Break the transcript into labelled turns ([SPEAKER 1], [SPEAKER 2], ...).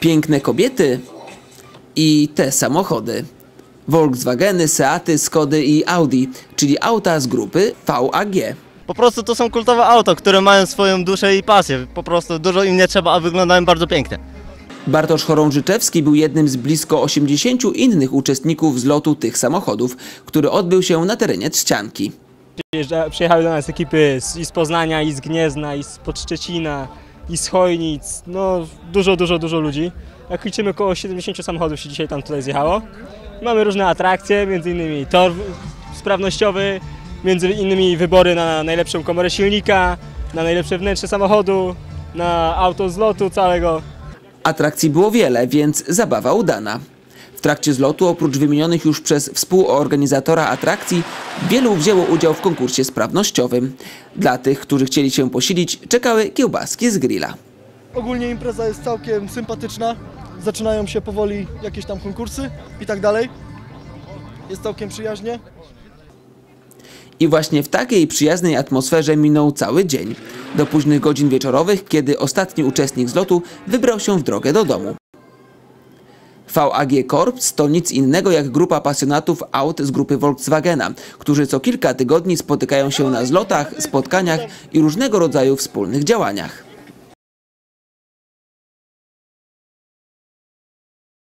[SPEAKER 1] Piękne kobiety i te samochody. Volkswageny, Seaty, Skody i Audi, czyli auta z grupy VAG.
[SPEAKER 2] Po prostu to są kultowe auto, które mają swoją duszę i pasję. Po prostu dużo im nie trzeba, a wyglądają bardzo pięknie.
[SPEAKER 1] Bartosz Chorążyczewski był jednym z blisko 80 innych uczestników zlotu tych samochodów, który odbył się na terenie Trzcianki.
[SPEAKER 3] Przyjeżdża, przyjechały do nas ekipy z, i z Poznania, i z Gniezna, i z Podszczecina, i z Chojnic. No dużo, dużo, dużo ludzi. Jak liczymy około 70 samochodów się dzisiaj tam tutaj zjechało. Mamy różne atrakcje, między innymi tor sprawnościowy, między innymi wybory na najlepszą komorę silnika, na najlepsze wnętrze samochodu, na auto z lotu całego.
[SPEAKER 1] Atrakcji było wiele, więc zabawa udana. W trakcie zlotu, oprócz wymienionych już przez współorganizatora atrakcji, wielu wzięło udział w konkursie sprawnościowym. Dla tych, którzy chcieli się posilić, czekały kiełbaski z grilla.
[SPEAKER 4] Ogólnie impreza jest całkiem sympatyczna. Zaczynają się powoli jakieś tam konkursy i tak dalej. Jest całkiem przyjaźnie.
[SPEAKER 1] I właśnie w takiej przyjaznej atmosferze minął cały dzień. Do późnych godzin wieczorowych, kiedy ostatni uczestnik zlotu wybrał się w drogę do domu. VAG Corps to nic innego jak grupa pasjonatów aut z grupy Volkswagena, którzy co kilka tygodni spotykają się na zlotach, spotkaniach i różnego rodzaju wspólnych działaniach.